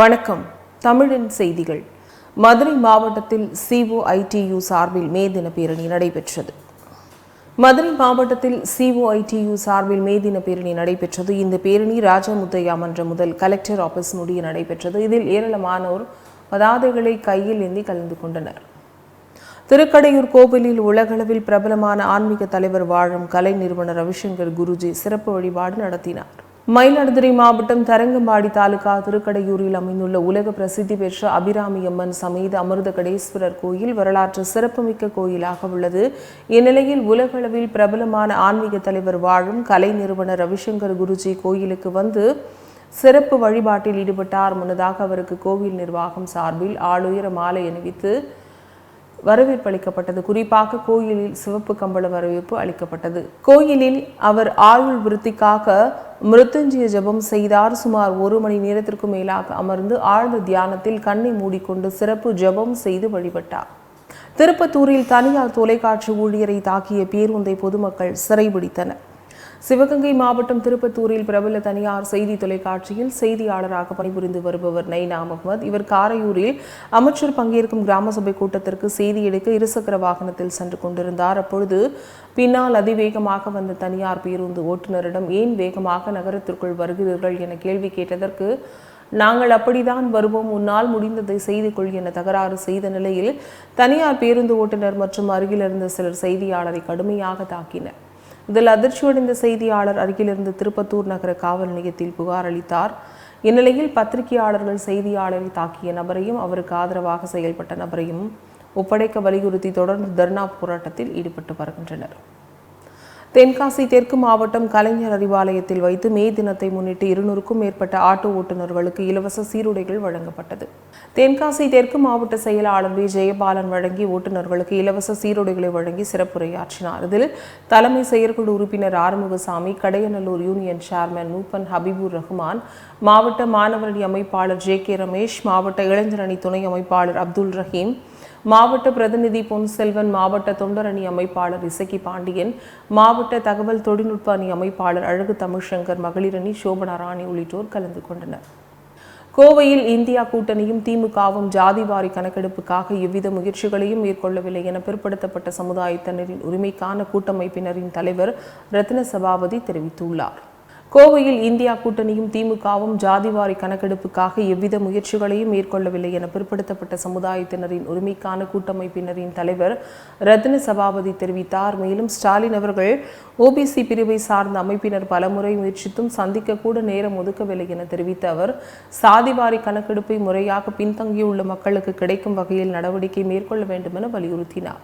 வணக்கம். தமிழின் செய்திகள். மதுரை மாவட்டத்தில் சிஓஐடியு சார்பில் மே தின பேரணி நடைபெற்றது. மதுரை மாவட்டத்தில் சிஓஐடியு சார்பில் மே தின பேரணி நடைபெற்றது. இந்த பேரணி ராஜமுத்தையா மன்றம் முதல் கலெக்டர் ஆபீஸ் முடிய நடைபெற்றது. இதில் ஏராளமானோர் பதாதைகளை கையில் ஏந்தி கலந்து கொண்டனர். திருக்கடையூர் கோவிலில் உலகளவில் பிரபலமான ஆன்மீக தலைவர் வாழும் கலை நிறுவனர் ரவிசங்கர் குருஜி சிறப்பு வழிபாடு நடத்தினார். மயிலாடுதுறை மாவட்டம் தரங்கம்பாடி தாலுகா திருக்கடையூரில் அமைந்துள்ள உலக பிரசித்தி பெற்ற அபிராமி அம்மன் சமேத அமிர்த கடேஸ்வரர் கோயில் வரலாற்று சிறப்புமிக்க கோயிலாக உள்ளது. இந்நிலையில் உலகளவில் பிரபலமான ஆன்மீக தலைவர் வாழும் கலை நிறுவனர் ரவிசங்கர் குருஜி கோயிலுக்கு வந்து சிறப்பு வழிபாட்டில் ஈடுபட்டார். முன்னதாக அவருக்கு கோவில் நிர்வாகம் சார்பில் ஆளுயர மாலை அணிவித்து வரவேற்பு அளிக்கப்பட்டது. குறிப்பாக கோயிலில் சிவப்பு கம்பள வரவேற்பு அளிக்கப்பட்டது. கோயிலில் அவர் ஆயுள் விருத்திக்காக மிருத்துஞ்சய ஜெபம் செய்தார். சுமார் ஒரு மணி நேரத்திற்கு மேலாக அமர்ந்து ஆழ்ந்த தியானத்தில் கண்ணை மூடிக்கொண்டு சிறப்பு ஜெபம் செய்து வழிபட்டார். திருப்பத்தூரில் தனியார் தொலைக்காட்சி ஊழியரை தாக்கிய பேருந்தை பொதுமக்கள் சிறைபிடித்தனர். சிவகங்கை மாவட்டம் திருப்பத்தூரில் பிரபல தனியார் செய்தி தொலைக்காட்சியில் செய்தியாளராக பணிபுரிந்து வருபவர் நைனா முகமது. இவர் காரையூரில் அமைச்சர் பங்கேற்கும் கிராம சபை கூட்டத்திற்கு செய்தி எடுக்க இருசக்கர வாகனத்தில் சென்று கொண்டிருந்தார். அப்பொழுது பின்னால் அதிவேகமாக வந்த தனியார் பேருந்து ஓட்டுநரிடம் ஏன் வேகமாக நகரத்திற்குள் வருகிறீர்கள்? என கேள்வி கேட்டதற்கு நாங்கள் அப்படிதான் வருவோம். உன்னால் முடிந்ததை செய்து கொள் என தகராறு செய்த நிலையில் தனியார் பேருந்து ஓட்டுநர் மற்றும் அருகிலிருந்த சிலர் செய்தியாளரை கடுமையாக தாக்கினர். இதில் அதிர்ச்சியடைந்த செய்தியாளர் அருகிலிருந்து திருப்பத்தூர் நகர காவல் நிலையத்தில் புகார் அளித்தார். இந்நிலையில் பத்திரிகையாளர்கள் செய்தியாளரை தாக்கிய நபரையும் அவருக்கு ஆதரவாக செயல்பட்ட நபரையும் ஒப்படைக்க வலியுறுத்தி தொடர்ந்து தர்ணா போராட்டத்தில் ஈடுபட்டு வருகின்றனர். தென்காசி தெற்கு மாவட்டம் கலைஞர் அறிவாலயத்தில் வைத்து மே தினத்தை முன்னிட்டு இருநூறுக்கும் மேற்பட்ட ஆட்டோ ஓட்டுநர்களுக்கு இலவச சீருடைகள் வழங்கப்பட்டது. தென்காசி தெற்கு மாவட்ட செயலாளர் வி. ஜெயபாலன் வழங்கி ஓட்டுநர்களுக்கு இலவச சீருடைகளை வழங்கி சிறப்புரையாற்றினார். இதில் தலைமை செயற்குழு உறுப்பினர் ஆறுமுகசாமி கடையநல்லூர் யூனியன் சேர்மன் நூப்பன் ஹபீபுர் ரஹ்மான் மாவட்ட மாணவரணி அமைப்பாளர் ஜே கே ரமேஷ் மாவட்ட இளைஞரணி துணை அமைப்பாளர் அப்துல் ரஹீம் மாவட்ட பிரதிநிதி பொன்செல்வன் மாவட்ட மாவட்ட தொண்டரணி அமைப்பாளர் இசக்கி பாண்டியன் மாவட்ட தகவல் தொழில்நுட்ப அணி அமைப்பாளர் அழகு தமிழ்சங்கர் மகளிரணி சோபனா ராணி உள்ளிட்டோர் கலந்து கொண்டனர். கோவையில் இந்தியா கூட்டணியும் திமுகவும் ஜாதிவாரி கணக்கெடுப்புக்காக எவ்வித முயற்சிகளையும் மேற்கொள்ளவில்லை என பிற்படுத்தப்பட்ட சமுதாயத்தினரின் உரிமைக்கான கூட்டமைப்பினரின் தலைவர் ரத்ன சபாபதி தெரிவித்துள்ளார். கோவையில் இந்தியா கூட்டணியும் திமுகவும் ஜாதிவாரி கணக்கெடுப்புக்காக எவ்வித முயற்சிகளையும் மேற்கொள்ளவில்லை என பிற்படுத்தப்பட்ட சமுதாயத்தினரின் உரிமைக்கான கூட்டமைப்பினரின் தலைவர் ரத்ன சபாபதி தெரிவித்தார். மேலும் ஸ்டாலின் அவர்கள் ஓபிசி பிரிவை சார்ந்த அமைப்பினர் பலமுறை முயற்சித்தும் சந்திக்க கூட நேரம் ஒதுக்கவில்லை என தெரிவித்த அவர் சாதிவாரி கணக்கெடுப்பை முறையாக பின்தங்கியுள்ள மக்களுக்கு கிடைக்கும் வகையில் நடவடிக்கை மேற்கொள்ள வேண்டும் என வலியுறுத்தினார்.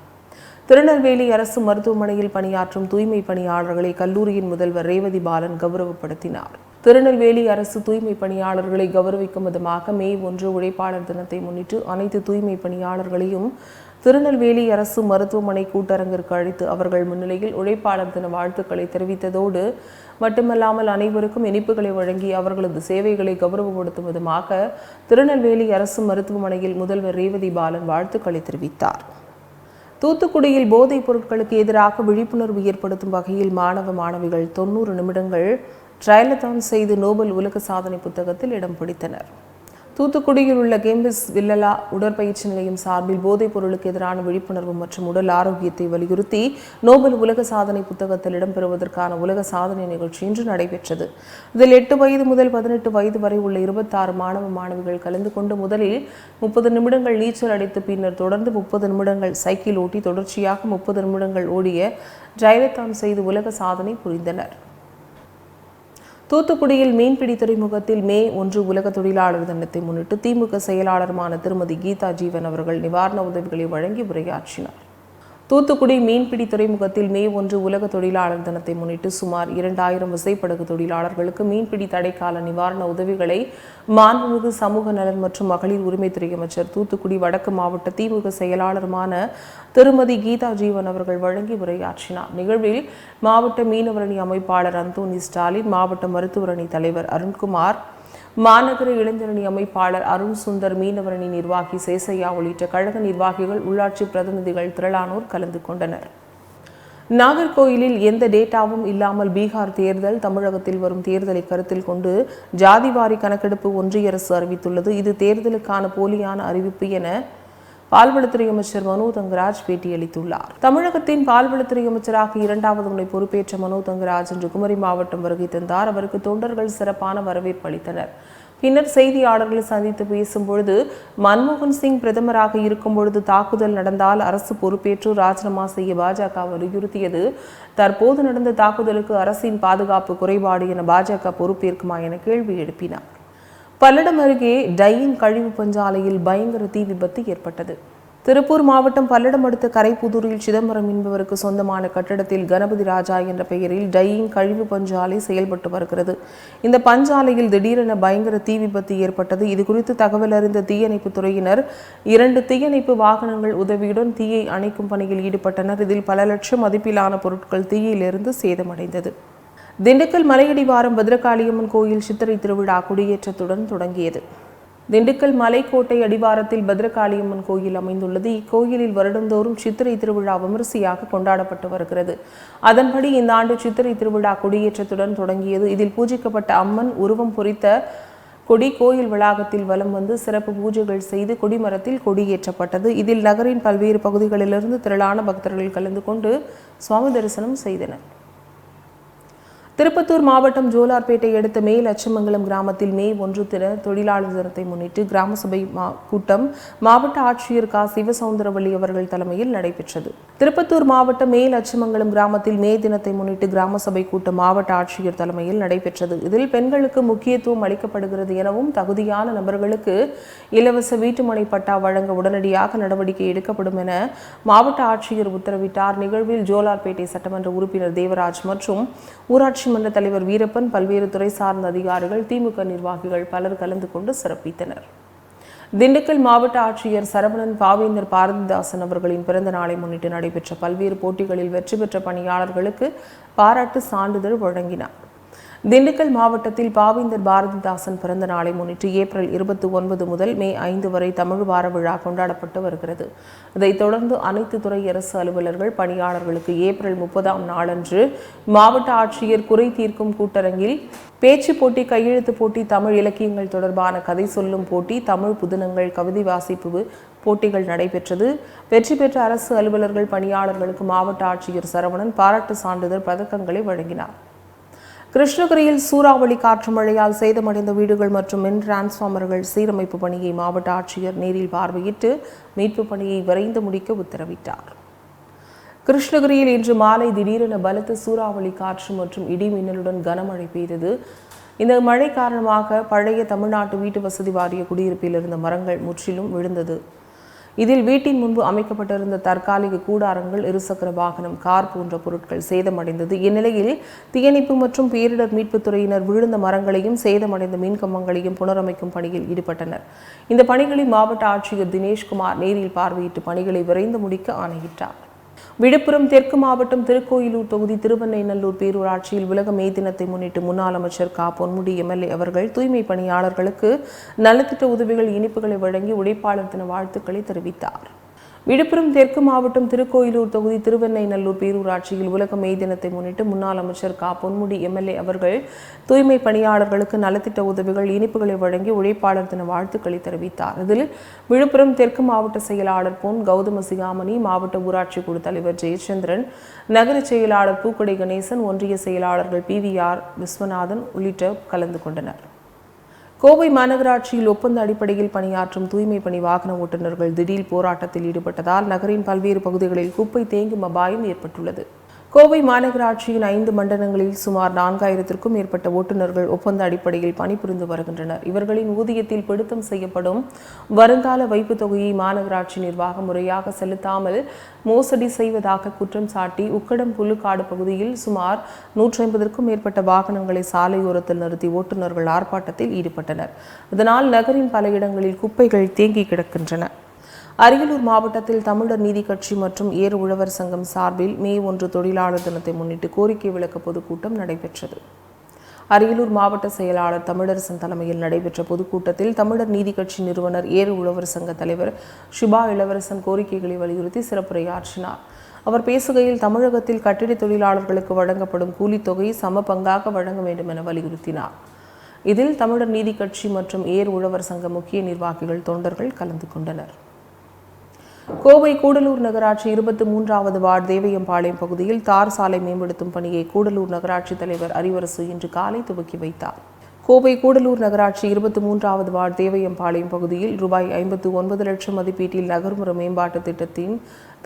திருநெல்வேலி அரசு மருத்துவமனையில் பணியாற்றும் தூய்மை பணியாளர்களை கல்லூரியின் முதல்வர் ரேவதி பாலன் கௌரவப்படுத்தினார். திருநெல்வேலி அரசு தூய்மை பணியாளர்களை கௌரவிக்கும் விதமாக மே ஒன்று உழைப்பாளர் தினத்தை முன்னிட்டு அனைத்து தூய்மை பணியாளர்களையும் திருநெல்வேலி அரசு மருத்துவமனை கூட்டரங்கிற்கு அழைத்து அவர்கள் முன்னிலையில் உழைப்பாளர் தின வாழ்த்துக்களை தெரிவித்ததோடு மட்டுமல்லாமல் அனைவருக்கும் இனிப்புகளை வழங்கி அவர்களது சேவைகளை கௌரவப்படுத்தும் விதமாக திருநெல்வேலி அரசு மருத்துவமனையில் முதல்வர் ரேவதி பாலன் வாழ்த்துக்களை தெரிவித்தார். தூத்துக்குடியில் போதைப் பொருட்களுக்கு எதிராக விழிப்புணர்வு ஏற்படுத்தும் வகையில் மாணவ மாணவிகள் தொண்ணூறு நிமிடங்கள் ட்ரையலத்தான் செய்து நோபல் உலக சாதனை புத்தகத்தில் இடம் பிடித்தனர். தூத்துக்குடியில் உள்ள கேம்பஸ் வில்லலா உடற்பயிற்சி நிலையம் சார்பில் போதைப் பொருளுக்கு எதிரான விழிப்புணர்வு மற்றும் உடல் ஆரோக்கியத்தை வலியுறுத்தி நோபல் உலக சாதனை புத்தகத்தில் இடம்பெறுவதற்கான உலக சாதனை நிகழ்ச்சி இன்று நடைபெற்றது. இதில் எட்டு வயது முதல் பதினெட்டு வயது வரை உள்ள இருபத்தாறு மாணவ மாணவிகள் கலந்து கொண்டு முதலில் முப்பது நிமிடங்கள் நீச்சல் அடித்து பின்னர் தொடர்ந்து முப்பது நிமிடங்கள் சைக்கிள் ஓட்டி தொடர்ச்சியாக முப்பது நிமிடங்கள் ஓடிய ஜெயலத்தான் செய்து உலக சாதனை புரிந்தனர். தூத்துக்குடியில் மீன்பிடி துறைமுகத்தில் மே ஒன்று உலக தொழிலாளர் தினத்தை முன்னிட்டு திமுக செயலாளருமான திருமதி கீதா ஜீவன் அவர்கள் நிவாரண உதவிகளை வழங்கி உரையாற்றினார். தூத்துக்குடி மீன்பிடி துறைமுகத்தில் மே ஒன்று உலக தொழிலாளர் தினத்தை முன்னிட்டு சுமார் இரண்டாயிரம் விசைப்படகு தொழிலாளர்களுக்கு மீன்பிடி தடைக்கால நிவாரண உதவிகளை மாண்புமிகு சமூக நலன் மற்றும் மகளிர் உரிமைத்துறை அமைச்சர் தூத்துக்குடி வடக்கு மாவட்ட திமுக செயலாளருமான திருமதி கீதா ஜீவன் அவர்கள் வழங்கி உரையாற்றினார். நிகழ்வில் மாவட்ட மீனவரணி அமைப்பாளர் அந்தோனி ஸ்டாலின் மாவட்ட மருத்துவரணி தலைவர் அருண்குமார் மாநகர இளைஞரணி அமைப்பாளர் அருண் சுந்தர் மீனவரணி நிர்வாகி சேசையா உள்ளிட்ட கழக நிர்வாகிகள் உள்ளாட்சி பிரதிநிதிகள் திரளானோர் கலந்து கொண்டனர். நாகர்கோயிலில் எந்த டேட்டாவும் இல்லாமல் பீகார் தேர்தல் தமிழகத்தில் வரும் தேர்தலை கருத்தில் கொண்டு ஜாதிவாரி கணக்கெடுப்பு ஒன்றிய அரசு அறிவித்துள்ளது. இது தேர்தலுக்கான போலியான அறிவிப்பு என பால்வளத்துறை அமைச்சர் மனோ தங்கராஜ் பேட்டியளித்துள்ளார். தமிழகத்தின் பால்வளத்துறை அமைச்சராக இரண்டாவது முறை பொறுப்பேற்ற மனோ தங்கராஜ் இன்று குமரி மாவட்டம் வருகை தந்தார். அவருக்கு தொண்டர்கள் சிறப்பான வரவேற்பு அளித்தனர். பின்னர் செய்தியாளர்களை சந்தித்து பேசும்பொழுது மன்மோகன் சிங் பிரதமராக இருக்கும் பொழுது தாக்குதல் நடந்தால் அரசு பொறுப்பேற்று ராஜினாமா செய்ய பாஜக வலியுறுத்தியது. தற்போது நடந்த தாக்குதலுக்கு அரசின் பாதுகாப்பு குறைபாடு என பாஜக பொறுப்பேற்குமா என கேள்வி எழுப்பினார். பல்லடம் அருகே டையின் கழிவு பஞ்சாலையில் பயங்கர தீ விபத்து ஏற்பட்டது. திருப்பூர் மாவட்டம் பல்லடம் அடுத்த கரைப்புதூரில் சிதம்பரம் என்பவருக்கு சொந்தமான கட்டடத்தில் கணபதி ராஜா என்ற பெயரில் டையிங் கழிவு பஞ்சாலை செயல்பட்டு வருகிறது. இந்த பஞ்சாலையில் திடீரென பயங்கர தீ விபத்து ஏற்பட்டது. இது குறித்து தகவல் அறிந்த தீயணைப்பு துறையினர் இரண்டு தீயணைப்பு வாகனங்கள் உதவியுடன் தீயை அணைக்கும் பணியில் ஈடுபட்டனர். இதில் பல லட்சம் மதிப்பிலான பொருட்கள் தீயிலிருந்து சேதமடைந்தது. திண்டுக்கல் மலையடிவாரம் பத்ரகாளியம்மன் கோயில் சித்திரை திருவிழா கொடியேற்றத்துடன் தொடங்கியது. திண்டுக்கல் மலைக்கோட்டை அடிவாரத்தில் பத்ரகாளியம்மன் கோயில் அமைந்துள்ளது. இக்கோயிலில் வருடந்தோறும் சித்திரை திருவிழா விமரிசையாக கொண்டாடப்பட்டு வருகிறது. அதன்படி இந்த ஆண்டு சித்திரை திருவிழா கொடியேற்றத்துடன் தொடங்கியது. இதில் பூஜிக்கப்பட்ட அம்மன் உருவம் பொறித்த கொடி கோயில் வளாகத்தில் வலம் வந்து சிறப்பு பூஜைகள் செய்து கொடிமரத்தில் கொடியேற்றப்பட்டது. இதில் நகரின் பல்வேறு பகுதிகளிலிருந்து திரளான பக்தர்கள் கலந்து கொண்டு சுவாமி தரிசனம் செய்தனர். திருப்பத்தூர் மாவட்டம் ஜோலார்பேட்டை அடுத்த மேல் அச்சமங்கலம் கிராமத்தில் மே ஒன்று தின தொழிலாளர் தினத்தை முன்னிட்டு கிராம சபை கூட்டம் மாவட்ட ஆட்சியர் கா. சிவசவுந்தரவள்ளி அவர்கள் தலைமையில் நடைபெற்றது. திருப்பத்தூர் மாவட்டம் மேல் அச்சமங்கலம் கிராமத்தில் மே தினத்தை முன்னிட்டு கிராம சபை கூட்டம் மாவட்ட ஆட்சியர் தலைமையில் நடைபெற்றது. இதில் பெண்களுக்கு முக்கியத்துவம் அளிக்கப்படுகிறது எனவும் தகுதியான நபர்களுக்கு இலவச வீட்டுமனை பட்டா வழங்க உடனடியாக நடவடிக்கை எடுக்கப்படும் என மாவட்ட ஆட்சியர் உத்தரவிட்டார். நிகழ்வில் ஜோலார்பேட்டை சட்டமன்ற உறுப்பினர் தேவராஜ் மற்றும் ஊராட்சி மன்ற தலைவர் வீரப்பன் பல்வேறு துறை சார்ந்த அதிகாரிகள் திமுக நிர்வாகிகள் பலர் கலந்து கொண்டு சிறப்பித்தனர். திண்டுக்கல் மாவட்ட ஆட்சியர் சரவணன் பாவேந்தர் பாரதிதாசன் அவர்களின் பிறந்த நாளை முன்னிட்டு நடைபெற்ற பல்வேறு போட்டிகளில் வெற்றி பெற்ற பணியாளர்களுக்கு பாராட்டு சான்றிதழ் வழங்கினார். திண்டுக்கல் மாவட்டத்தில் பாவேந்தர் பாரதிதாசன் பிறந்த நாளை முன்னிட்டு ஏப்ரல் இருபத்தி ஒன்பது முதல் மே ஐந்து வரை தமிழ் வார விழா கொண்டாடப்பட்டு வருகிறது. இதைத் தொடர்ந்து அனைத்து துறை அரசு அலுவலர்கள் பணியாளர்களுக்கு ஏப்ரல் முப்பதாம் நாளன்று மாவட்ட ஆட்சியர் குறை தீர்க்கும் கூட்டரங்கில் பேச்சு போட்டி கையெழுத்து போட்டி தமிழ் இலக்கியங்கள் தொடர்பான கதை சொல்லும் போட்டி தமிழ் புதினங்கள் கவிதை வாசிப்பு போட்டிகள் நடைபெற்றது. வெற்றி பெற்ற அரசு அலுவலர்கள் பணியாளர்களுக்கு மாவட்ட ஆட்சியர் சரவணன் பாராட்டு சான்றிதழ் பதக்கங்களை வழங்கினார். கிருஷ்ணகிரியில் சூறாவளி காற்று மழையால் சேதமடைந்த வீடுகள் மற்றும் மின் டிரான்ஸ்ஃபார்மர்கள் சீரமைப்பு பணியை மாவட்ட ஆட்சியர் நேரில் பார்வையிட்டு மீட்பு பணியை விரைந்து முடிக்க உத்தரவிட்டார். கிருஷ்ணகிரியில் இன்று மாலை திடீரென பலத்த சூறாவளி காற்று மற்றும் இடி மின்னலுடன் கனமழை பெய்தது. இந்த மழை காரணமாக பழைய தமிழ்நாட்டு வீட்டு வசதி வாரிய குடியிருப்பில் இருந்த மரங்கள் முற்றிலும் விழுந்தது. இதில் வீட்டின் முன்பு அமைக்கப்பட்டிருந்த தற்காலிக கூடாரங்கள் இருசக்கர வாகனம் கார் போன்ற பொருட்கள் சேதமடைந்தது. இந்நிலையில் தீயணைப்பு மற்றும் பேரிடர் மீட்புத் துறையினர் விழுந்த மரங்களையும் சேதமடைந்த மின்கம்பங்களையும் புனரமைக்கும் பணியில் ஈடுபட்டனர். இந்த பணிகளை மாவட்ட ஆட்சியர் தினேஷ்குமார் நேரில் பார்வையிட்டு பணிகளை விரைந்து முடிக்க ஆணையிட்டார். விழுப்புரம் தெற்கு மாவட்டம் திருக்கோயிலூர் தொகுதி திருவெண்ணைநல்லூர் பேரூராட்சியில் உலக மே தினத்தை முன்னிட்டு முன்னாள் அமைச்சர் கா. பொன்முடி எம்எல்ஏ அவர்கள் தூய்மை பணியாளர்களுக்கு நலத்திட்ட உதவிகள் இனிப்புகளை வழங்கி உழைப்பாளர் தின வாழ்த்துக்களை தெரிவித்தார். விழுப்புரம் தெற்கு மாவட்டம் திருக்கோயிலூர் தொகுதி திருவெண்ணைநல்லூர் பேரூராட்சியில் உலக மே தினத்தை முன்னிட்டு முன்னாள் அமைச்சர் கா. பொன்முடி எம்எல்ஏ அவர்கள் தூய்மை பணியாளர்களுக்கு நலத்திட்ட உதவிகள் இனிப்புகளை வழங்கி உழைப்பாளர் தின வாழ்த்துக்களை தெரிவித்தார். இதில் விழுப்புரம் தெற்கு மாவட்ட செயலாளர் பொன் கௌதம சிகாமணி மாவட்ட ஊராட்சி குழு தலைவர் ஜெயச்சந்திரன் நகர செயலாளர் பூக்கடை கணேசன் ஒன்றிய செயலாளர்கள் பி. வி. ஆர். விஸ்வநாதன் உள்ளிட்ட கலந்து கொண்டனர். கோவை மாநகராட்சியில் ஒப்பந்த அடிப்படையில் பணியாற்றும் தூய்மை பணி வாகன ஓட்டுநர்கள் திடீர் போராட்டத்தில் ஈடுபட்டதால் நகரின் பல்வேறு பகுதிகளில் குப்பை தேங்கும் அபாயம் ஏற்பட்டுள்ளது. கோவை மாநகராட்சியின் ஐந்து மண்டலங்களில் சுமார் நான்காயிரத்திற்கும் மேற்பட்ட ஓட்டுநர்கள் ஒப்பந்த அடிப்படையில் பணிபுரிந்து வருகின்றனர். இவர்களின் ஊதியத்தில் பிடித்தம் செய்யப்படும் வருங்கால வைப்புத் தொகையை மாநகராட்சி நிர்வாகம் முறையாக செலுத்தாமல் மோசடி செய்வதாக குற்றம் சாட்டி உக்கடம் புல்லுக்காடு பகுதியில் சுமார் நூற்றி ஐம்பதற்கும் மேற்பட்ட வாகனங்களை சாலையோரத்தில் நிறுத்தி ஓட்டுநர்கள் ஆர்ப்பாட்டத்தில் ஈடுபட்டனர். இதனால் நகரின் பல இடங்களில் குப்பைகள் தேங்கி கிடக்கின்றன. அரியலூர் மாவட்டத்தில் தமிழர் நீதி கட்சி மற்றும் ஏறு உழவர் சங்கம் சார்பில் மே ஒன்று தொழிலாளர் தினத்தை முன்னிட்டு கோரிக்கை விளக்க பொதுக்கூட்டம் நடைபெற்றது. அரியலூர் மாவட்ட செயலாளர் தமிழரசன் தலைமையில் நடைபெற்ற பொதுக்கூட்டத்தில் தமிழர் நீதி கட்சி நிறுவனர் ஏறு உழவர் சங்க தலைவர் ஷிபா இளவரசன் கோரிக்கைகளை வலியுறுத்தி சிறப்புரையாற்றினார். அவர் பேசுகையில் தமிழகத்தில் கட்டிட தொழிலாளர்களுக்கு வழங்கப்படும் கூலித்தொகை சம பங்காக வழங்க வேண்டும் என வலியுறுத்தினார். இதில் தமிழர் நீதி கட்சி மற்றும் ஏர் உழவர் சங்க முக்கிய நிர்வாகிகள் தொண்டர்கள் கலந்து கொண்டனர். கோவை கூடலூர் நகராட்சி இருபத்தி மூன்றாவது வார்டு தேவையம்பாளையம் பகுதியில் தார் சாலை மேம்படுத்தும் பணியை கூடலூர் நகராட்சி தலைவர் அறிவரசு இன்று காலை துவக்கி வைத்தார். கோவை கூடலூர் நகராட்சி இருபத்தி மூன்றாவது வார்டு தேவையம்பாளையம் பகுதியில் ரூபாய் ஐம்பத்து ஒன்பது லட்சம் மதிப்பீட்டில் நகர்ப்புற மேம்பாட்டு திட்டத்தின்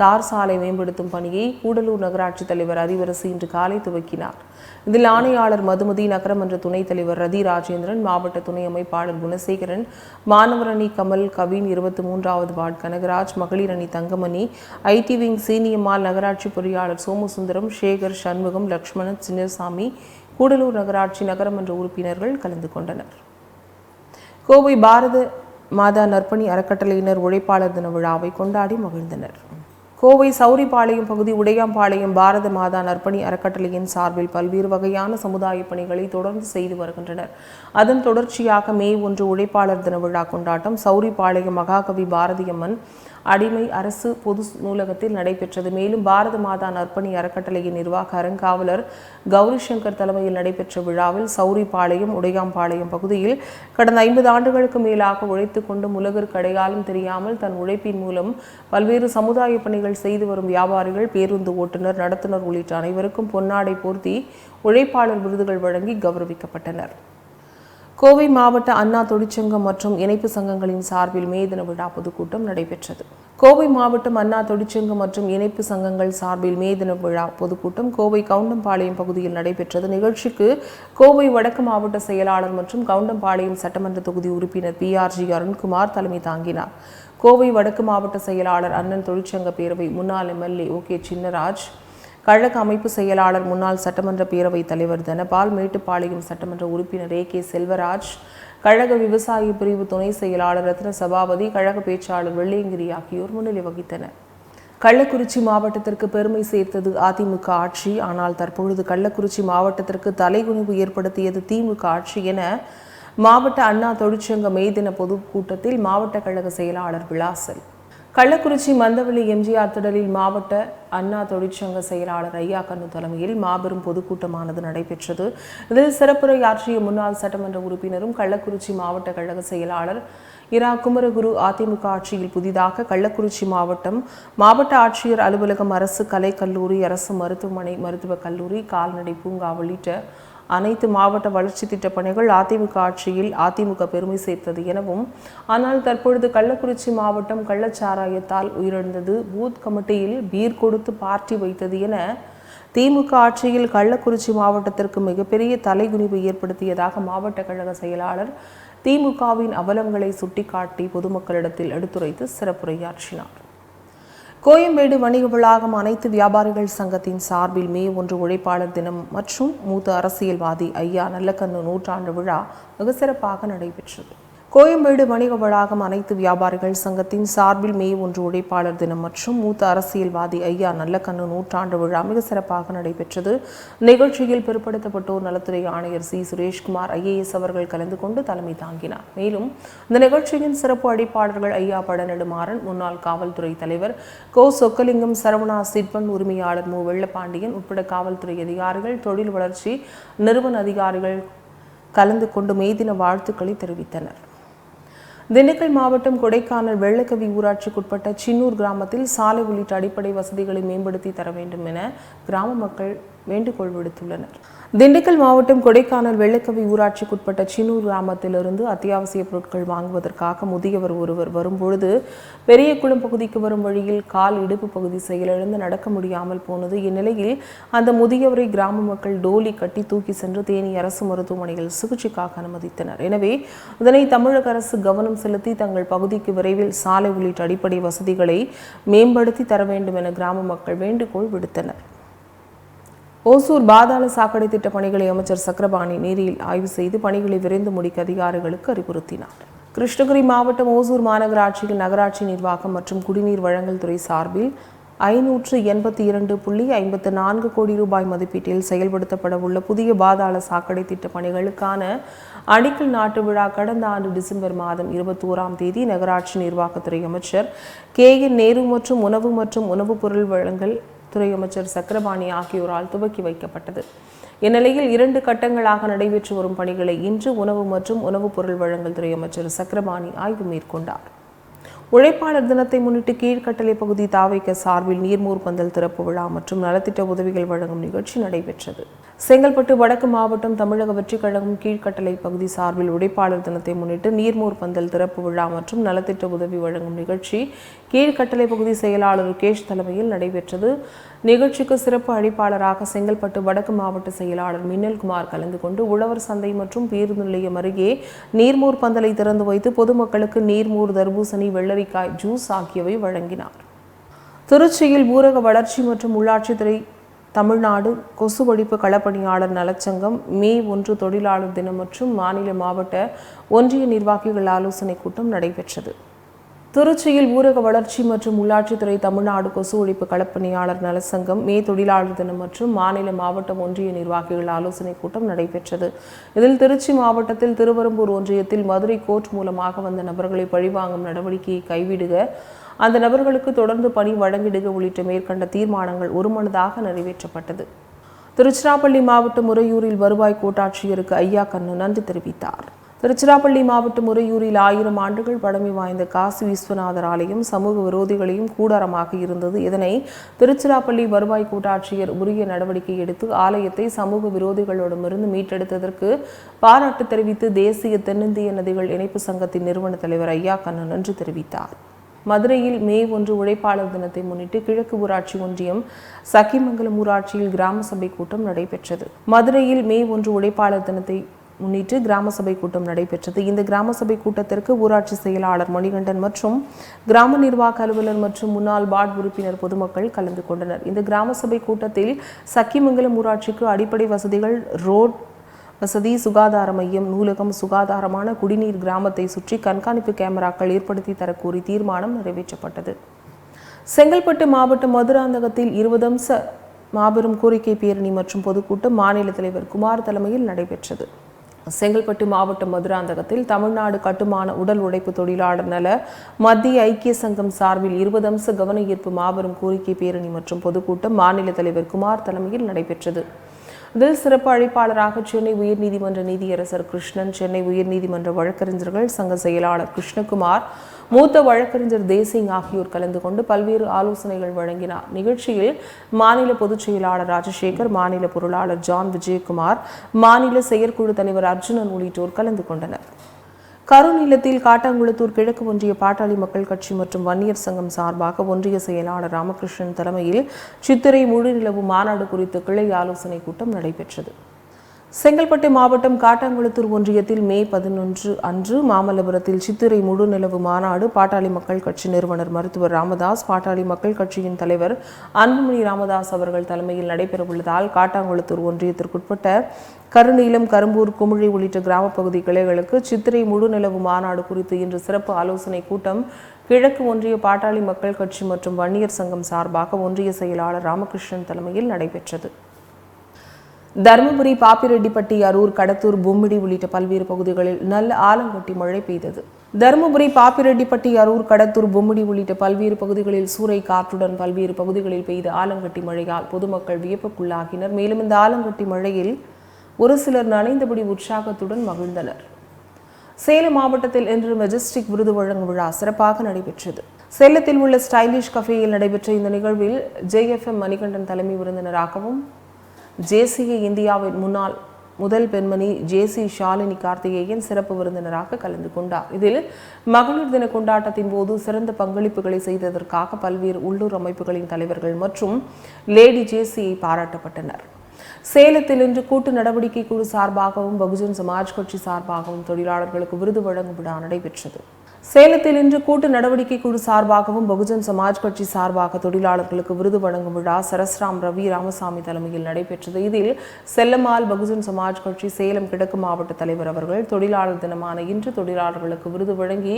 தார் சாலை மேம்படுத்தும் பணியை கூடலூர் நகராட்சி தலைவர் அதிவரசு இன்று காலை துவக்கினார். இதில் ஆணையாளர் மதுமதி நகரமன்ற துணைத் தலைவர் ரதி ராஜேந்திரன் மாவட்ட துணை அமைப்பாளர் குணசேகரன் மாணவர் அணி கமல் கவின் இருபத்தி மூன்றாவது வார்டு கனகராஜ் மகளிர் அணி தங்கமணி ஐடி விங் சீனியம்மாள் நகராட்சி பொறியாளர் சோமசுந்தரம் சேகர் சண்முகம் லக்ஷ்மணன் சின்னசாமி கூடலூர் நகராட்சி நகரமன்ற உறுப்பினர்கள் கலந்து கொண்டனர். கோவை பாரத மாதா நற்பணி அறக்கட்டளையினர் உழைப்பாளர் தின விழாவை கொண்டாடி மகிழ்ந்தனர். கோவை சௌரிபாளையம் பகுதி உடையாம்பாளையம் பாரத மாதா நற்பணி அறக்கட்டளையின் சார்பில் பல்வேறு வகையான சமுதாய பணிகளை தொடர்ந்து செய்து வருகின்றனர். அதன் தொடர்ச்சியாக மே ஒன்று உழைப்பாளர் தின விழா கொண்டாட்டம் சௌரிபாளையம் மகாகவி பாரதியம்மன் அடிமை அரசு பொது நூலகத்தில் நடைபெற்றது. மேலும் பாரத மாதா நற்பணி அறக்கட்டளையின் நிர்வாக அறங்காவலர் கௌரி சங்கர் தலைமையில் நடைபெற்ற விழாவில் சௌரிபாளையம் உடையாம்பாளையம் பகுதியில் கடந்த ஐம்பது ஆண்டுகளுக்கு மேலாக உழைத்துக் கொண்டும் உலகிற்கு அடையாளம் தெரியாமல் தன் உழைப்பின் மூலம் பல்வேறு சமுதாய பணிகள் செய்து வரும் வியாபாரிகள் பேருந்து ஓட்டுநர் நடத்துனர் உள்ளிட்ட அனைவருக்கும் பொன்னாடை போர்த்தி உழைப்பாளர் விருதுகள் வழங்கி கௌரவிக்கப்பட்டனர். கோவை மாவட்ட அண்ணா தொழிற்சங்கம் மற்றும் இணைப்பு சங்கங்களின் சார்பில் மே தின விழா பொதுக்கூட்டம் நடைபெற்றது. கோவை மாவட்டம் அண்ணா தொழிற்சங்கம் மற்றும் இணைப்பு சங்கங்கள் சார்பில் மே தின விழா பொதுக்கூட்டம் கோவை கவுண்டம்பாளையம் பகுதியில் நடைபெற்றது. நிகழ்ச்சிக்கு கோவை வடக்கு மாவட்ட செயலாளர் மற்றும் கவுண்டம்பாளையம் சட்டமன்ற தொகுதி உறுப்பினர் பி ஆர் ஜி அருண்குமார் தலைமை தாங்கினார். கோவை வடக்கு மாவட்ட செயலாளர் அண்ணன் தொழிற்சங்க பேரவை முன்னாள் எம்எல்ஏ ஓ கே சின்னராஜ் கழக அமைப்பு செயலாளர் முன்னாள் சட்டமன்ற பேரவைத் தலைவர் தனபால் மேட்டுப்பாளையம் சட்டமன்ற உறுப்பினர் ஏ. கே. செல்வராஜ் கழக விவசாய பிரிவு துணை செயலாளர் ரத்ன சபாபதி கழக பேச்சாளர் வெள்ளையங்கிரி ஆகியோர் முன்னிலை வகித்தனர். கள்ளக்குறிச்சி மாவட்டத்திற்கு பெருமை சேர்த்தது அதிமுக ஆட்சி. ஆனால் தற்பொழுது கள்ளக்குறிச்சி மாவட்டத்திற்கு தலைகுனிவு ஏற்படுத்தியது திமுக ஆட்சி என மாவட்ட அண்ணா தொழிற்சங்க மே பொதுக்கூட்டத்தில் மாவட்ட கழக செயலாளர் விளாசல். கள்ளக்குறிச்சி மந்தவெளி எம்ஜிஆர் திடலில் மாவட்ட அண்ணா தொழிற்சங்க செயலாளர் ஐயா கண்ணு தலைமையில் மாபெரும் பொதுக்கூட்டமானது நடைபெற்றது. இதில் சிறப்புரையாற்றிய முன்னாள் சட்டமன்ற உறுப்பினரும் கள்ளக்குறிச்சி மாவட்ட கழக செயலாளர் இரா குமரகுரு அதிமுக ஆட்சியில் புதிதாக கள்ளக்குறிச்சி மாவட்டம் மாவட்ட ஆட்சியர் அலுவலகம் அரசு கலைக்கல்லூரி அரசு மருத்துவமனை மருத்துவக் கல்லூரி கால்நடை பூங்கா உள்ளிட்ட அனைத்து மாவட்ட வளர்ச்சி திட்டப் பணிகள் அதிமுக ஆட்சியில் அதிமுக பெருமை சேர்த்தது எனவும் ஆனால் தற்பொழுது கள்ளக்குறிச்சி மாவட்டம் கள்ளச்சாராயத்தால் உயிரிழந்தது. பூத் கமிட்டியில் பீர் கொடுத்து பார்ட்டி வைத்தது என திமுக ஆட்சியில் கள்ளக்குறிச்சி மாவட்டத்திற்கு மிகப்பெரிய தலைகுனிவு ஏற்படுத்தியதாக மாவட்ட கழக செயலாளர் திமுகவின் அவலங்களை சுட்டிக்காட்டி பொதுமக்களிடத்தில் எடுத்துரைத்து சிறப்புரையாற்றினார். கோயம்பேடு வணிக வளாகம் அனைத்து வியாபாரிகள் சங்கத்தின் சார்பில் மே ஒன்று உழைப்பாளர் தினம் மற்றும் மூத்த அரசியல்வாதி ஐயா நல்லக்கண்ணு நூற்றாண்டு விழா மிக சிறப்பாக நடைபெற்றது. கோயம்பேடு வணிக வளாகம் அனைத்து வியாபாரிகள் சங்கத்தின் சார்பில் மே ஒன்று உழைப்பாளர் தினம் மற்றும் மூத்த அரசியல்வாதி ஐயா நல்லக்கண்ணு நூற்றாண்டு விழா மிக சிறப்பாக நடைபெற்றது. நிகழ்ச்சியில் பிற்படுத்தப்பட்டோர் நலத்துறை ஆணையர் சி. சுரேஷ்குமார் ஐஏஎஸ் அவர்கள் கலந்து கொண்டு தலைமை தாங்கினார். மேலும் இந்த நிகழ்ச்சியின் சிறப்பு அழைப்பாளர்கள் ஐயா படநெடுமாறன் முன்னாள் காவல்துறை தலைவர் கோ. சொக்கலிங்கம் சரவணா சிட்பன் உரிமையாளர் மு. வெள்ளப்பாண்டியன் உட்பட காவல்துறை அதிகாரிகள் தொழில் வளர்ச்சி நிறுவன அதிகாரிகள் கலந்து கொண்டு மேதின வாழ்த்துக்களை தெரிவித்தனர். திண்டுக்கல் மாவட்டம் கொடைக்கானல் வெள்ளக்கவி ஊராட்சிக்குட்பட்ட சின்னூர் கிராமத்தில் சாலை உள்ளிட்ட அடிப்படை வசதிகளை மேம்படுத்தி தர வேண்டும் என கிராம மக்கள் வேண்டுகோள் விடுத்துள்ளனர். திண்டுக்கல் மாவட்டம் கொடைக்கானல் வெள்ளக்கவி ஊராட்சிக்குட்பட்ட சின்னூர் கிராமத்திலிருந்து அத்தியாவசிய பொருட்கள் வாங்குவதற்காக முதியவர் ஒருவர் வரும்பொழுது பெரியகுளம் பகுதிக்கு வரும் வழியில் கால் இடுப்பு பகுதி செயலிழந்து நடக்க முடியாமல் போனது. இந்நிலையில் அந்த முதியவரை கிராம மக்கள் டோலி கட்டி தூக்கி சென்று தேனி அரசு மருத்துவமனையில் சிகிச்சைக்காக அனுமதித்தனர். எனவே இதனை தமிழக அரசு கவனம் செலுத்தி தங்கள் பகுதிக்கு விரைவில் சாலை உள்ளிட்ட அடிப்படை வசதிகளை மேம்படுத்தி தர வேண்டும் என கிராம மக்கள் வேண்டுகோள் விடுத்தனர். ஓசூர் பாதாள சாக்கடை திட்ட பணிகளை அமைச்சர் சக்கரபாணி நேரில் ஆய்வு செய்து பணிகளை விரைந்து முடிக்க அதிகாரிகளுக்கு அறிவுறுத்தினார். கிருஷ்ணகிரி மாவட்டம் ஓசூர் மாநகராட்சியில் நகராட்சி நிர்வாகம் மற்றும் குடிநீர் வழங்கல் துறை சார்பில் ஐநூற்று எண்பத்தி இரண்டு புள்ளி ஐம்பத்து நான்கு கோடி ரூபாய் மதிப்பீட்டில் செயல்படுத்தப்பட உள்ள புதிய பாதாள சாக்கடை திட்ட பணிகளுக்கான அடிக்கல் நாட்டு விழா கடந்த ஆண்டு டிசம்பர் மாதம் இருபத்தோராம் தேதி நகராட்சி நிர்வாகத்துறை அமைச்சர் கே என் நேரு மற்றும் உணவு மற்றும் உணவுப் பொருள் வழங்கல் துறை அமைச்சர் சக்கரபாணி ஆகியோரால் துவக்கி வைக்கப்பட்டது. இந்நிலையில் இரண்டு கட்டங்களாக நடைபெற்று வரும் பணிகளை இன்று உணவு மற்றும் உணவுப் பொருள் வழங்கல் துறை அமைச்சர் சக்கரபாணி ஆய்வு மேற்கொண்டார். உழைப்பாளர் தினத்தை முன்னிட்டு கீழ்கட்டளை பகுதி தாவைக்க சார்பில் நீர்மூர் பந்தல் திறப்பு விழா மற்றும் நலத்திட்ட உதவிகள் வழங்கும் நிகழ்ச்சி நடைபெற்றது. செங்கல்பட்டு வடக்கு மாவட்டம் தமிழக வெற்றிக் கழகம் கீழ்கட்டளை பகுதி சார்பில் உழைப்பாளர் தினத்தை முன்னிட்டு நீர்மூர் பந்தல் திறப்பு விழா மற்றும் நலத்திட்ட உதவி வழங்கும் நிகழ்ச்சி கீழ்கட்டளை பகுதி செயலாளர் ருகேஷ் தலைமையில் நடைபெற்றது. நிகழ்ச்சிக்கு சிறப்பு அழைப்பாளராக செங்கல்பட்டு வடக்கு மாவட்ட செயலாளர் மின்னல்குமார் கலந்து கொண்டு உழவர் சந்தை மற்றும் பேருந்து நிலையம் அருகே நீர்மூர் பந்தலை திறந்து வைத்து பொதுமக்களுக்கு நீர்மூர் தர்பூசணி வெள்ளரிக்காய் ஜூஸ் ஆகியவை வழங்கினார். திருச்சியில் ஊரக வளர்ச்சி மற்றும் உள்ளாட்சித்துறை தமிழ்நாடு கொசு ஒழிப்பு களப்பணியாளர் நலச்சங்கம் மே ஒன்று தொழிலாளர் தினம் மற்றும் மாநில மாவட்ட ஒன்றிய நிர்வாகிகள் ஆலோசனைக் கூட்டம் நடைபெற்றது. திருச்சியில் ஊரக வளர்ச்சி மற்றும் உள்ளாட்சித்துறை தமிழ்நாடு கொசு ஒழிப்பு களப்பணியாளர் நலசங்கம் மே தொழிலாளர் தினம் மற்றும் மாநில மாவட்ட ஒன்றிய நிர்வாகிகள் ஆலோசனைக் கூட்டம் நடைபெற்றது. இதில் திருச்சி மாவட்டத்தில் திருவரம்பூர் ஒன்றியத்தில் மதுரை கோர்ட் மூலமாக வந்த நபர்களை பழிவாங்கும் நடவடிக்கையை கைவிடுக அந்த நபர்களுக்கு தொடர்ந்து பணி வழங்கிடுக உள்ளிட்ட மேற்கண்ட தீர்மானங்கள் ஒருமனதாக நிறைவேற்றப்பட்டது. திருச்சிராப்பள்ளி மாவட்டம் முறையூரில் வருவாய் கோட்டாட்சியருக்கு ஐயா கண்ணு நன்றி தெரிவித்தார். திருச்சிராப்பள்ளி மாவட்டம் முறையூரில் ஆயிரம் ஆண்டுகள் பழமை வாய்ந்த காசி விஸ்வநாதர் ஆலயம் சமூக விரோதிகளையும் கூடாரமாக இருந்தது. இதனை திருச்சிராப்பள்ளி வருவாய் கூட்டாட்சியர் உரிய நடவடிக்கை எடுத்து ஆலயத்தை சமூக விரோதிகளிடமிருந்து மீட்டெடுத்ததற்கு பாராட்டு தெரிவித்து தேசிய தென்னிந்திய நதிகள் இணைப்பு சங்கத்தின் நிறுவன தலைவர் ஐயா கண்ணன் நன்றி தெரிவித்தார். மதுரையில் மே ஒன்று உழைப்பாளர் தினத்தை முன்னிட்டு கிழக்கு ஊராட்சி ஒன்றியம் சக்கிமங்கலம் ஊராட்சியில் கிராம சபை கூட்டம் நடைபெற்றது. மதுரையில் மே ஒன்று உழைப்பாளர் தினத்தை முன்னிட்டு கிராம சபை கூட்டம் நடைபெற்றது. இந்த கிராம சபை கூட்டத்திற்கு ஊராட்சி செயலாளர் மணிகண்டன் மற்றும் கிராம நிர்வாக அலுவலர் மற்றும் முன்னாள் வார்டு உறுப்பினர் பொதுமக்கள் கலந்து கொண்டனர். இந்த கிராம சபை கூட்டத்தில் சக்கிமங்கலம் ஊராட்சிக்கு அடிப்படை வசதிகள் ரோட் வசதி சுகாதார மையம் நூலகம் சுகாதாரமான குடிநீர் கிராமத்தை சுற்றி கண்காணிப்பு கேமராக்கள் ஏற்படுத்தி தரக்கூறி தீர்மானம் நிறைவேற்றப்பட்டது. செங்கல்பட்டு மாவட்டம் மதுராந்தகத்தில் இருபது அம்ச மாபெரும் கோரிக்கை பேரணி மற்றும் பொதுக்கூட்டம் மாநில தலைவர் குமார் தலைமையில் நடைபெற்றது. செங்கல்பட்டு மாவட்டம் மதுராந்தகத்தில் தமிழ்நாடு கட்டுமான உடல் உழைப்பு தொழிலாளர் நல மத்திய ஐக்கிய சங்கம் சார்பில் இருபது அம்ச கவன ஈர்ப்பு மாபெரும் கோரிக்கை பேரணி மற்றும் பொதுக்கூட்டம் மாநில தலைவர் குமார் தலைமையில் நடைபெற்றது. இதில் சிறப்பு அழைப்பாளராக சென்னை உயர்நீதிமன்ற நீதியரசர் கிருஷ்ணன் சென்னை உயர்நீதிமன்ற வழக்கறிஞர்கள் சங்க செயலாளர் கிருஷ்ணகுமார் மூத்த வழக்கறிஞர் தேசிங் ஆகியோர் கலந்து கொண்டு பல்வேறு ஆலோசனைகள் வழங்கினார் நிகழ்ச்சியில் மாநில பொதுச் செயலாளர் ராஜசேகர் மாநில பொருளாளர் ஜான் விஜயகுமார் மாநில செயற்குழு தலைவர் அர்ஜுனன் உள்ளிட்டோர் கலந்து கொண்டனர். கருநிலத்தில் காட்டாங்குளத்தூர் கிழக்கு ஒன்றிய பாட்டாளி மக்கள் கட்சி மற்றும் வன்னியர் சங்கம் சார்பாக ஒன்றிய செயலாளர் ராமகிருஷ்ணன் தலைமையில் சித்திரை முழு நிலவு மாநாடு குறித்து கிளை ஆலோசனை கூட்டம் நடைபெற்றது. செங்கல்பட்டு மாவட்டம் காட்டாங்குளத்தூர் ஒன்றியத்தில் மே பதினொன்று அன்று மாமல்லபுரத்தில் சித்திரை முழுநிலவு மாநாடு பாட்டாளி மக்கள் கட்சி நிறுவனர் மருத்துவர் ராமதாஸ் பாட்டாளி மக்கள் கட்சியின் தலைவர் அன்புமணி ராமதாஸ் அவர்கள் தலைமையில் நடைபெறவுள்ளதால் காட்டாங்குளத்தூர் ஒன்றியத்திற்குட்பட்ட கருநீலம் கரும்பூர் குமிழி உள்ளிட்ட கிராமப் பகுதி கிளைகளுக்கு சித்திரை முழுநிலவு மாநாடு குறித்து இன்று சிறப்பு ஆலோசனை கூட்டம் கிழக்கு ஒன்றிய பாட்டாளி மக்கள் கட்சி மற்றும் வன்னியர் சங்கம் சார்பாக ஒன்றிய செயலாளர் ராமகிருஷ்ணன் தலைமையில் நடைபெற்றது. தருமபுரி பாப்பிரெட்டிப்பட்டி அரூர் கடத்தூர் பொம்மிடி உள்ளிட்ட பல்வேறு பகுதிகளில் நல்ல ஆலங்கட்டி மழை பெய்தது. தருமபுரி பாப்பிரெட்டிப்பட்டி அரூர் கடத்தூர் பொம்மிடி உள்ளிட்ட பல்வேறு பகுதிகளில் சூறை காற்றுடன் பல்வேறு பகுதிகளில் பெய்த ஆலங்கட்டி மழையால் பொதுமக்கள் வியப்புக்குள்ளாகினர். மேலும் இந்த ஆலங்கட்டி மழையில் ஒரு சிலர் நனைந்தபடி உற்சாகத்துடன் மகிழ்ந்தனர். சேலம் மாவட்டத்தில் இன்று மெஜஸ்டிக் விருது வழங்கும் விழா சிறப்பாக நடைபெற்றது. சேலத்தில் உள்ள ஸ்டைலிஷ் கஃபேயில் நடைபெற்ற இந்த நிகழ்வில் ஜேஎஃப்எம் மணிகண்டன் தலைமை விருந்தினராகவும் ஜேசிஏ இந்தியாவின் முன்னாள் முதல் பெண்மணி ஜேசி ஷாலினி கார்த்திகேயன் சிறப்பு விருந்தினராக கலந்து கொண்டார். இதில் மகளிர் தின கொண்டாட்டத்தின் போது சிறந்த பங்களிப்புகளை செய்ததற்காக பல்வேறு உள்ளூர் அமைப்புகளின் தலைவர்கள் மற்றும் லேடி ஜேசியை பாராட்டப்பட்டனர். சேலத்தில் இன்று கூட்டு நடவடிக்கை குழு சார்பாகவும் பகுஜன் சமாஜ் கட்சி சார்பாகவும் தொழிலாளர்களுக்கு விருது வழங்கும் விழா நடைபெற்றது. சேலத்தில் இன்று கூட்டு நடவடிக்கை குழு சார்பாகவும் பகுஜன் சமாஜ் கட்சி சார்பாக தொழிலாளர்களுக்கு விருது வழங்கும் விழா சரஸ்ராம் ரவி ராமசாமி தலைமையில் நடைபெற்றது. இதில் செல்லம்மாள் பகுஜன் சமாஜ் கட்சி சேலம் கிழக்கு மாவட்ட தலைவர் அவர்கள் தொழிலாளர் தினமான இன்று தொழிலாளர்களுக்கு விருது வழங்கி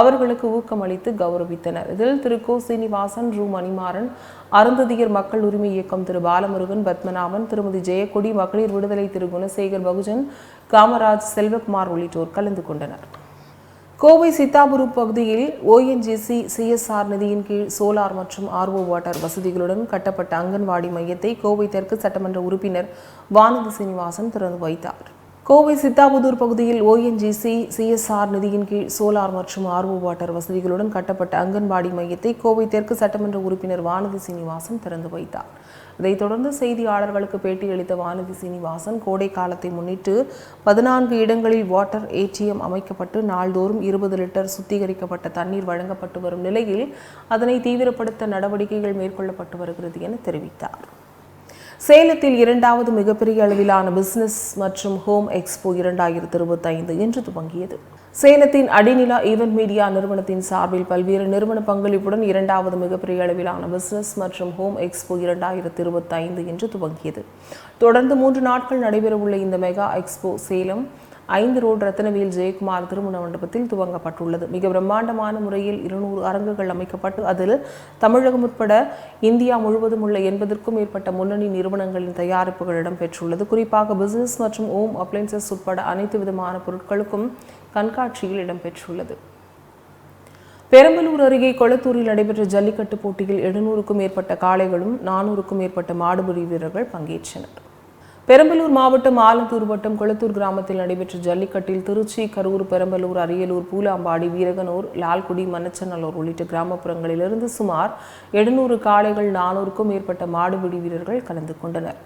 அவர்களுக்கு ஊக்கமளித்து கௌரவித்தனர். இதில் திரு கோ சீனிவாசன் ரூ. மணிமாறன் அருந்ததியர் மக்கள் உரிமை இயக்கம் திரு. பாலமுருகன் பத்மநாபன் திருமதி ஜெயக்கொடி மகளிர் விடுதலை திரு. குணசேகர் பகுஜன் காமராஜ் செல்வகுமார் உள்ளிட்டோர் கலந்து கொண்டனர். கோவை சித்தாபுரம் பகுதியில் ஓஎன்ஜிசி சிஎஸ்ஆர் நிதியின் கீழ் சோலார் மற்றும் ஆர்ஓ வாட்டர் வசதிகளுடன் கட்டப்பட்ட அங்கன்வாடி மையத்தை கோவை தெற்கு சட்டமன்ற உறுப்பினர் வானதி சீனிவாசன் திறந்து வைத்தார். கோவை சித்தாபுதூர் பகுதியில் ஓஎன்ஜிசி சிஎஸ்ஆர் நிதியின் கீழ் சோலார் மற்றும் ஆர்ஓ வாட்டர் வசதிகளுடன் கட்டப்பட்ட அங்கன்வாடி மையத்தை கோவை தெற்கு சட்டமன்ற உறுப்பினர் வானதி சீனிவாசன் திறந்து வைத்தார். இதைத் தொடர்ந்து செய்தியாளர்களுக்கு பேட்டியளித்த வானதி சீனிவாசன் கோடை காலத்தை முன்னிட்டு பதினான்கு இடங்களில் வாட்டர் ஏடிஎம் அமைக்கப்பட்டு நாள்தோறும் இருபது லிட்டர் சுத்திகரிக்கப்பட்ட தண்ணீர் வழங்கப்பட்டு வரும் நிலையில் அதனை தீவிரப்படுத்த நடவடிக்கைகள் மேற்கொள்ளப்பட்டு வருகிறது என தெரிவித்தார். சேலத்தில் இரண்டாவது மிகப்பெரிய அளவிலான பிசினஸ் மற்றும் ஹோம் எக்ஸ்போ இரண்டாயிரத்தி இருபத்தைந்து இன்று துவங்கியது. சேலத்தின் அடிநிலா ஈவென்ட் மீடியா நிறுவனத்தின் சார்பில் பல்வேறு நிறுவன பங்களிப்புடன் இரண்டாவது மிகப்பெரிய அளவிலான பிசினஸ் மற்றும் ஹோம் எக்ஸ்போ இரண்டாயிரத்தி இருபத்தைந்து இன்று துவங்கியது. தொடர்ந்து மூன்று நாட்கள் நடைபெறவுள்ள இந்த மெகா எக்ஸ்போ சேலம் ஐந்து ரோடு ரத்னவேல் ஜெயக்குமார் திருமண மண்டபத்தில் துவங்கப்பட்டுள்ளது. மிக பிரம்மாண்டமான முறையில் இருநூறு அரங்குகள் அமைக்கப்பட்டு அதில் தமிழகம் உட்பட இந்தியா முழுவதும் உள்ள எண்பதற்கும் மேற்பட்ட முன்னணி நிறுவனங்களின் தயாரிப்புகள் இடம்பெற்றுள்ளது. குறிப்பாக பிசினஸ் மற்றும் ஓம் அப்ளைன்சஸ் உட்பட அனைத்து விதமான பொருட்களுக்கும் கண்காட்சியில் இடம்பெற்றுள்ளது. பெரம்பலூர் அருகே கொளத்தூரில் நடைபெற்ற ஜல்லிக்கட்டு போட்டியில் எழுநூறுக்கும் மேற்பட்ட காளைகளும் நானூறுக்கும் மேற்பட்ட மாடுபிடி வீரர்கள் பங்கேற்றனர். பெரம்பலூர் மாவட்டம் ஆலந்தூர் வட்டம் கொளத்தூர் கிராமத்தில் நடைபெற்ற ஜல்லிக்கட்டில் திருச்சி கரூர் பெரம்பலூர் அரியலூர் பூலாம்பாடி வீரகனூர் லால்குடி மன்னச்சநல்லூர் உள்ளிட்ட கிராமப்புறங்களிலிருந்து சுமார் எழுநூறு காளைகள் நானூறுக்கும் மேற்பட்ட மாடுபிடி வீரர்கள் கலந்து கொண்டனர்.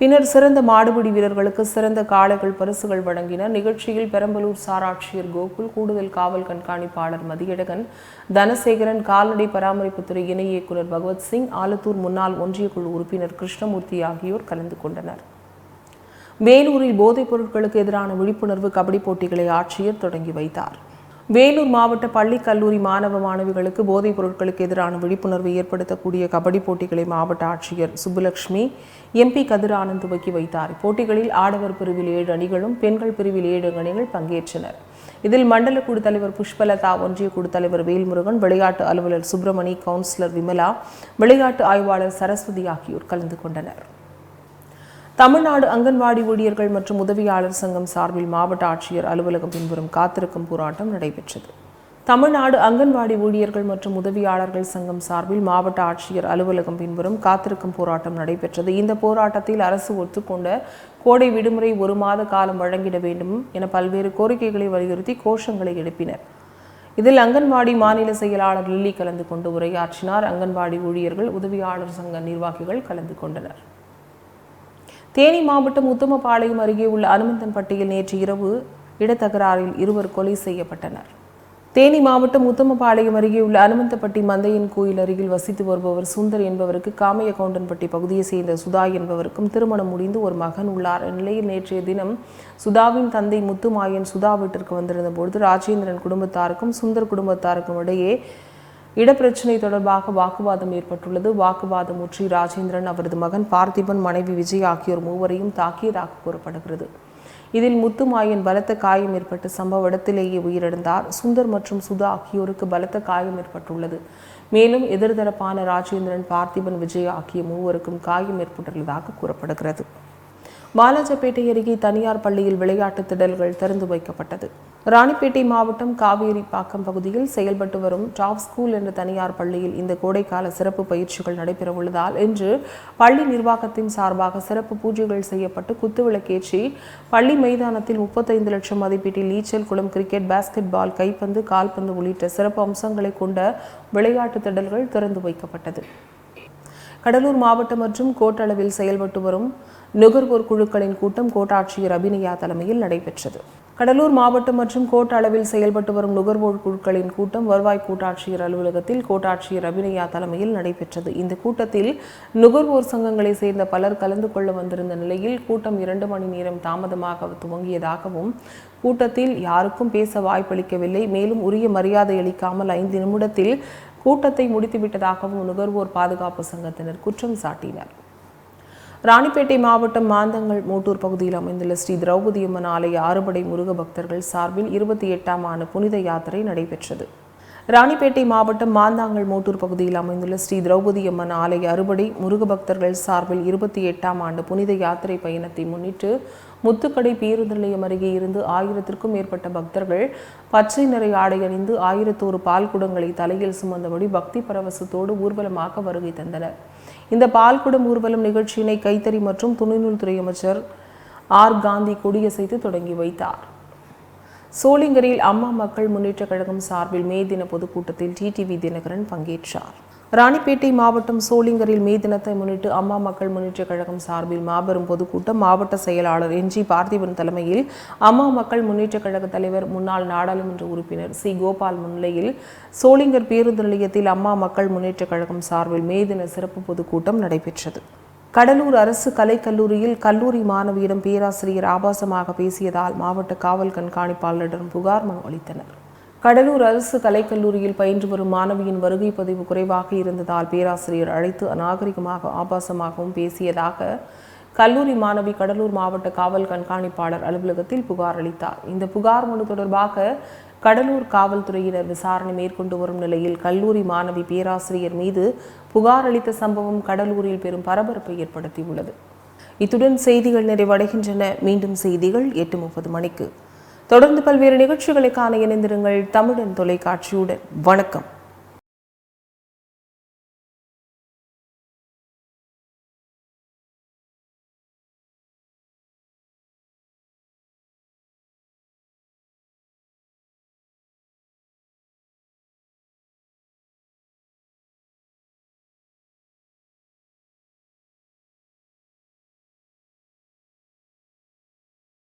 பின்னர் சிறந்த மாடுபிடி வீரர்களுக்கு சிறந்த காளைகள் பரிசுகள் வழங்கினர் நிகழ்ச்சியில் பெரம்பலூர் சாராட்சியர் கோகுல் கூடுதல் காவல் கண்காணிப்பாளர் மதியழகன் தனசேகரன் கால்நடை பராமரிப்புத்துறை இணை இயக்குநர் பகவத் சிங் ஆலத்தூர் முன்னாள் ஒன்றிய குழு உறுப்பினர் கிருஷ்ணமூர்த்தி ஆகியோர் கலந்து கொண்டனர். வேலூரில் போதைப் பொருட்களுக்கு எதிரான விழிப்புணர்வு கபடி போட்டிகளை ஆட்சியர் தொடங்கி வைத்தார். வேலூர் மாவட்ட பள்ளி கல்லூரி மாணவ மாணவிகளுக்கு போதைப் பொருட்களுக்கு எதிரான விழிப்புணர்வை ஏற்படுத்தக்கூடிய கபடி போட்டிகளை மாவட்ட ஆட்சியர் சுப்புலட்சுமி எம்பி கதிரானந்த் துவக்கி வைத்தார். போட்டிகளில் ஆடவர் பிரிவில் ஏழு அணிகளும் பெண்கள் பிரிவில் ஏழு அணிகள் பங்கேற்றனர். இதில் மண்டல குழு தலைவர் புஷ்பலதா ஒன்றிய குழு தலைவர் வேல்முருகன் விளையாட்டு அலுவலர் சுப்பிரமணி கவுன்சிலர் விமலா விளையாட்டு ஆய்வாளர் சரஸ்வதி ஆகியோர் கலந்து கொண்டனர். தமிழ்நாடு அங்கன்வாடி ஊழியர்கள் மற்றும் உதவியாளர் சங்கம் சார்பில் மாவட்ட ஆட்சியர் அலுவலகம் பின்புறம் காத்திருக்கும் போராட்டம் நடைபெற்றது. தமிழ்நாடு அங்கன்வாடி ஊழியர்கள் மற்றும் உதவியாளர்கள் சங்கம் சார்பில் மாவட்ட ஆட்சியர் அலுவலகம் பின்புறம் காத்திருக்கும் போராட்டம் நடைபெற்றது. இந்த போராட்டத்தில் அரசு ஒத்துக்கொண்ட கோடை விடுமுறை ஒரு மாத காலம் வழங்கிட வேண்டும் என பல்வேறு கோரிக்கைகளை வலியுறுத்தி கோஷங்களை எழுப்பினர். இதில் அங்கன்வாடி மாநில செயலாளர் லில்லி கலந்து கொண்டு உரையாற்றினார். அங்கன்வாடி ஊழியர்கள் உதவியாளர் சங்க நிர்வாகிகள் கலந்து கொண்டனர். தேனி மாவட்டம் உத்தமபாளையம் அருகே உள்ள அனுமந்தன்பட்டியில் நேற்று இரவு இடத்தகராறில் இருவர் கொலை செய்யப்பட்டனர். தேனி மாவட்டம் உத்தமபாளையம் அருகே உள்ள அனுமந்தப்பட்டி மந்தையன் கோயில் அருகில் வசித்து வருபவர் சுந்தர் என்பவருக்கு காமைய கவுண்டன்பட்டி பகுதியை சேர்ந்த சுதா என்பவருக்கும் திருமணம் முடிந்து ஒரு மகன் உள்ளார். நிலையில் நேற்றைய தினம் சுதாவின் தந்தை முத்துமாயன் சுதா வீட்டிற்கு வந்திருந்த பொழுது ராஜேந்திரன் குடும்பத்தாருக்கும் சுந்தர் குடும்பத்தாருக்கும் இடையே இடப்பிரச்சனை தொடர்பாக வாக்குவாதம் ஏற்பட்டுள்ளது. வாக்குவாதம் முற்றி ராஜேந்திரன் அவரது மகன் பார்த்திபன் மனைவி விஜய் ஆகியோர் மூவரையும் தாக்கியதாக கூறப்படுகிறது. இதில் முத்துமாயன் பலத்த காயம் ஏற்பட்டு சம்பவ இடத்திலேயே உயிரிழந்தார். சுந்தர் மற்றும் சுதா ஆகியோருக்கு பலத்த காயம் ஏற்பட்டுள்ளது. மேலும் எதிர்தரப்பான ராஜேந்திரன் பார்த்திபன் விஜய் ஆகிய மூவருக்கும் காயம் ஏற்பட்டுள்ளதாக கூறப்படுகிறது. வாலாஜப்பேட்டை அருகே தனியார் பள்ளியில் விளையாட்டு திடல்கள் திறந்து வைக்கப்பட்டது. ராணிப்பேட்டை மாவட்டம் காவேரிப்பாக்கம் பகுதியில் செயல்பட்டு வரும் டாப் ஸ்கூல் என்ற தனியார் பள்ளியில் இந்த கோடைக்கால சிறப்பு பயிற்சிகள் நடைபெறவுள்ளதால் இன்று பள்ளி நிர்வாகத்தின் சார்பாக சிறப்பு பூஜைகள் செய்யப்பட்டு குத்துவிளக்கேற்றி பள்ளி மைதானத்தில் முப்பத்தைந்து லட்சம் மதிப்பீட்டில் நீச்சல் குளம் கிரிக்கெட் பாஸ்கெட் பால் கைப்பந்து கால்பந்து உள்ளிட்ட சிறப்பு அம்சங்களை கொண்ட விளையாட்டு திடல்கள் திறந்து வைக்கப்பட்டது. கடலூர் மாவட்டம் மற்றும் கோட்டளவில் செயல்பட்டு வரும் நுகர்வோர் குழுக்களின் கூட்டம் கோட்டாட்சியர் அபிநயா தலைமையில் நடைபெற்றது. கடலூர் மாவட்டம் மற்றும் கோட்ட அளவில் செயல்பட்டு வரும் நுகர்வோர் குழுக்களின் கூட்டம் வருவாய் கூட்டாட்சியர் அலுவலகத்தில் கோட்டாட்சியர் அபிநயா தலைமையில் நடைபெற்றது. இந்த கூட்டத்தில் நுகர்வோர் சங்கங்களை சேர்ந்த பலர் கலந்து கொள்ள வந்திருந்த நிலையில் கூட்டம் இரண்டு மணி நேரம் தாமதமாக துவங்கியதாகவும் கூட்டத்தில் யாருக்கும் பேச வாய்ப்பளிக்கவில்லை. மேலும் உரிய மரியாதை அளிக்காமல் ஐந்து நிமிடத்தில் கூட்டத்தை முடித்துவிட்டதாகவும் நுகர்வோர் பாதுகாப்பு சங்கத்தினர் குற்றம் சாட்டினர். ராணிப்பேட்டை மாவட்டம் மாந்தங்கள் மூட்டூர் பகுதியில் அமைந்துள்ள ஸ்ரீ திரௌபதி அம்மன் ஆலய ஆறுபடை முருக பக்தர்கள் சார்பில் இருபத்தி எட்டாம் ஆண்டு புனித யாத்திரை நடைபெற்றது. ராணிப்பேட்டை மாவட்டம் மாந்தாங்கல் மூட்டூர் பகுதியில் அமைந்துள்ள ஸ்ரீ திரௌபதி அம்மன் ஆலய அறுபடை முருக பக்தர்கள் சார்பில் இருபத்தி எட்டாம் ஆண்டு புனித யாத்திரை பயணத்தை முன்னிட்டு முத்துக்கடை பேருந்து நிலையம் அருகே இருந்து ஆயிரத்திற்கும் மேற்பட்ட பக்தர்கள் பச்சை நிறை ஆடை அணிந்து ஆயிரத்தோரு பால் குடங்களை தலையில் சுமந்தபடி பக்தி பரவசத்தோடு ஊர்வலமாக வருகை தந்தனர். இந்த பால்குடம் ஊர்வலம் நிகழ்ச்சியினை கைத்தறி மற்றும் துணைநூல் துறை அமைச்சர் ஆர். காந்தி கொடியசைத்து தொடங்கி வைத்தார். சோளிங்கரில் அம்மா மக்கள் முன்னேற்ற கழகம் சார்பில் மே தின பொதுக்கூட்டத்தில் டிடிவி தினகரன் பங்கேற்றார். ராணிப்பேட்டை மாவட்டம் சோளிங்கரில் மே தினத்தை முன்னிட்டு அம்மா மக்கள் முன்னேற்ற கழகம் சார்பில் மாபெரும் பொதுக்கூட்டம் மாவட்ட செயலாளர் என் ஜி பார்த்திபன் தலைமையில் அம்மா மக்கள் முன்னேற்ற கழக தலைவர் முன்னாள் நாடாளுமன்ற உறுப்பினர் சி கோபால் முன்னிலையில் சோளிங்கர் பேருந்து நிலையத்தில் அம்மா மக்கள் முன்னேற்ற கழகம் சார்பில் மே தின சிறப்பு பொதுக்கூட்டம் நடைபெற்றது. கடலூர் அரசு கலைக்கல்லூரியில் கல்லூரி மாணவியிடம் பேராசிரியர் ஆபாசமாக பேசியதால் மாவட்ட காவல் கண்காணிப்பாளரிடம் புகார் மனு அளித்தனர். கடலூர் அரசு கலைக்கல்லூரியில் பயின்று வரும் மாணவியின் வருகை பதிவு குறைவாக இருந்ததால் பேராசிரியர் அழைத்து அநாகரிகமாக ஆபாசமாகவும் பேசியதாக கல்லூரி மாணவி கடலூர் மாவட்ட காவல் கண்காணிப்பாளர் அலுவலகத்தில் புகார் அளித்தார். இந்த புகார் மனு தொடர்பாக கடலூர் காவல்துறையினர் விசாரணை மேற்கொண்டு வரும் நிலையில் கல்லூரி மாணவி பேராசிரியர் மீது புகார் அளித்த சம்பவம் கடலூரில் பெரும் பரபரப்பை ஏற்படுத்தியுள்ளது. இத்துடன் செய்திகள் நிறைவடைகின்றன. மீண்டும் செய்திகள் எட்டு முப்பது மணிக்கு. தொடர்ந்து பல்வேறு நிகழ்ச்சிகளுக்கான இணைந்திருங்கள் தமிழன் தொலைக்காட்சியுடன். வணக்கம்.